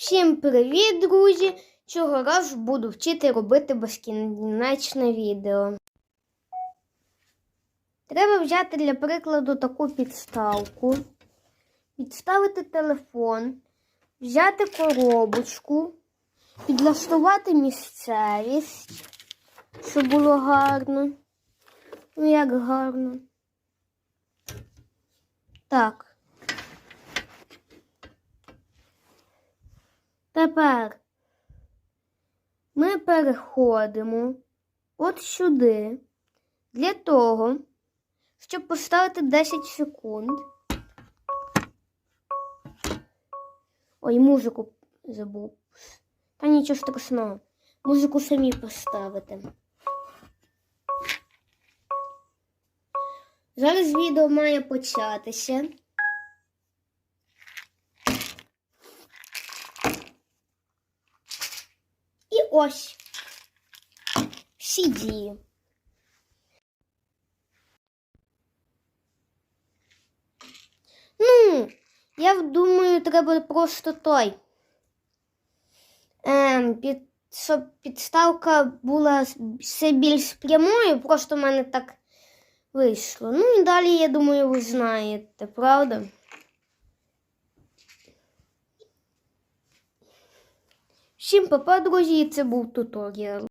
Всім привіт, друзі! Цього разу буду вчити робити безкінечне відео. Треба взяти для прикладу таку підставку, підставити телефон, взяти коробочку, підлаштувати місцевість, щоб було гарно. Ну, як гарно. Так. Тепер ми переходимо от сюди для того, щоб поставити 10 секунд. Ой, музику забув. Та нічого страшного. Музику самі поставити. Зараз відео має початися. І ось всі дії. Ну, я думаю, треба просто той. Ем, під, щоб підставка була все більш прямою, просто в мене так вийшло. Ну і далі, я думаю, ви знаєте, правда? Всім папа, друзі, і це був туторіал.